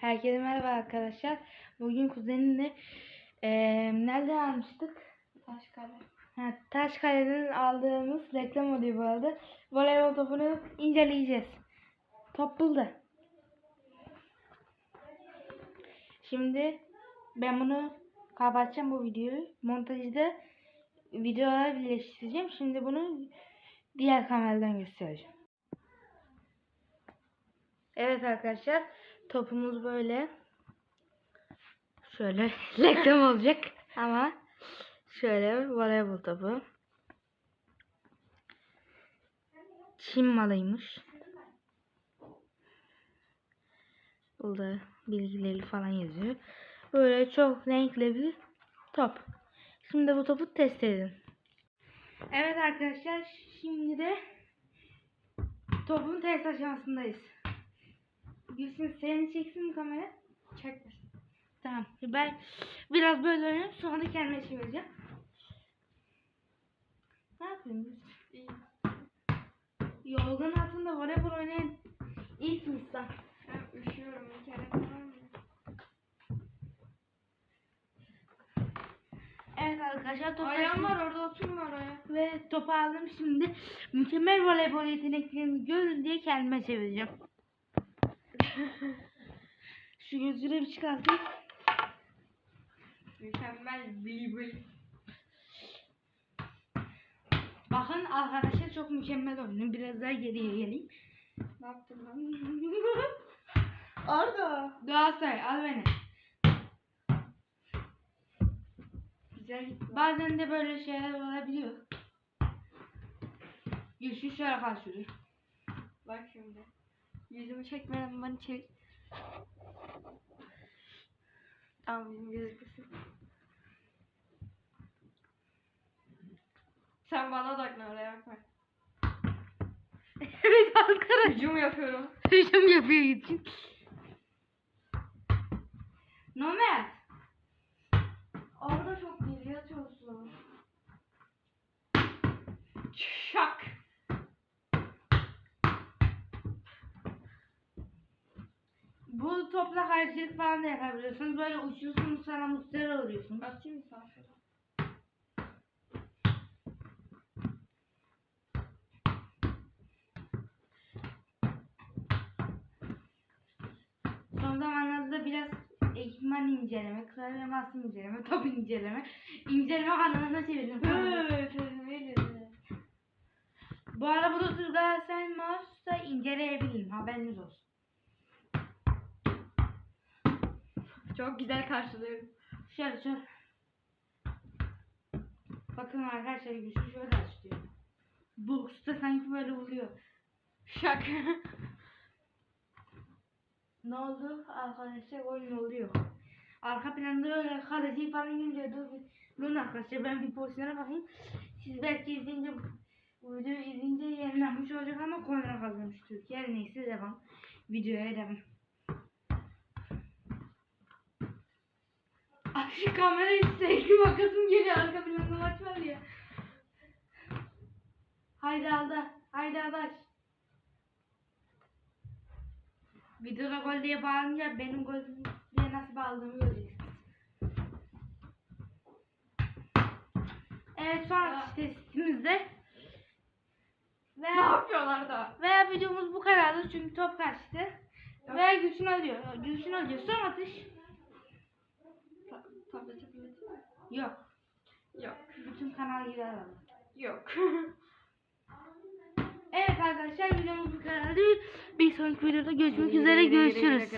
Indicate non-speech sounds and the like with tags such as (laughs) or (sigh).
Herkese merhaba arkadaşlar. Bugün kuzenimle eee nerede almıştık? Taşkale. Ha, Taşkale'den aldığımız reklam oluyor bu arada. Voleybol topunu inceleyeceğiz. Top buldu. Şimdi ben bunu kapatacağım bu videoyu. Montajda videolar birleştireceğim. Şimdi bunu diğer kameradan göstereceğim. Evet arkadaşlar topumuz böyle. Şöyle (laughs) reklam olacak ama şöyle voleybol topu. Çin malıymış. Burada bilgileri falan yazıyor. Böyle çok renkli bir top. Şimdi bu topu test edin. Evet arkadaşlar şimdi de topun test aşamasındayız. Gülsün seni çeksin mi kamera? Çekmesin. Tamam. Ben biraz böyle oynayıp sonra da kendime çevireceğim. Ne yapıyorsun? İyi. Yolgun altında voleybol oynayan ilk insan. Ben üşüyorum bir kere? Evet arkadaşlar topu Ayağım var orada oturma oraya. ve topu aldım şimdi. Mükemmel voleybol yeteneklerimi görün diye kendime çevireceğim. (laughs) Şu gözüne bir çıkartayım. Mükemmel bili. Bakın arkadaşlar çok mükemmel oynuyor. Biraz daha geriye geleyim. Ne yaptın lan? (laughs) Arda. Galatasaray al beni. Güzel gitti. Bazen de böyle şeyler olabiliyor. Güçlü şöyle karşılıyor. Bak şimdi. Yüzümü çekmeden bana çevir. Tamam yüzüm gözükmesin. Sen bana odaklan oraya bakma. (laughs) evet arkadaşlar. Hücum yapıyorum. (laughs) Hücum yapıyor için. Nomad. Orada çok geri atıyorsun. Şak. Bu topla karşılık falan da yapabiliyorsunuz. Böyle uçuyorsunuz sana mustera oluyorsunuz. Atayım mı sana şöyle? Son zamanlarda biraz ekipman inceleme, klavye masa inceleme, top inceleme, inceleme kanalına çevirdim. Bu arada Bluetooth Galatasaray mouse da inceleyebilirim. Haberiniz olsun. Çok güzel karşılıyorum. Şöyle şöyle. Bakın arkadaşlar güçlü şöyle açıyor. Bu usta sanki böyle vuruyor. Şak. Ne oldu? Arkadaşlar oyun oluyor. Arka planda öyle kaleci falan bir durun arkadaşlar ben bir pozisyona bakayım. Siz belki izleyince bu videoyu izleyince yenilenmiş olacak ama korner kazanmış Türkiye. Her neyse devam. Videoya devam. Ay şu kamerayı sürekli bakasım (laughs) geliyor. Arka planda maç var ya. Haydi Alda. Haydi Aldaş. Videoda gol diye bağırınca benim gol diye nasıl bağladığımı göreceksiniz. Evet son testimizde. Ve, ne yapıyorlar da? ve videomuz bu kadardı çünkü top kaçtı. Ve Gülsün alıyor. Gülsün alıyor. Son atış. Ta tableti tableti mi? Yok. Yok. Bütün kanal gider aldı. Yok. (laughs) Evet arkadaşlar videomuz bu kadardı. Bir sonraki videoda görüşmek üzere. Görüşürüz.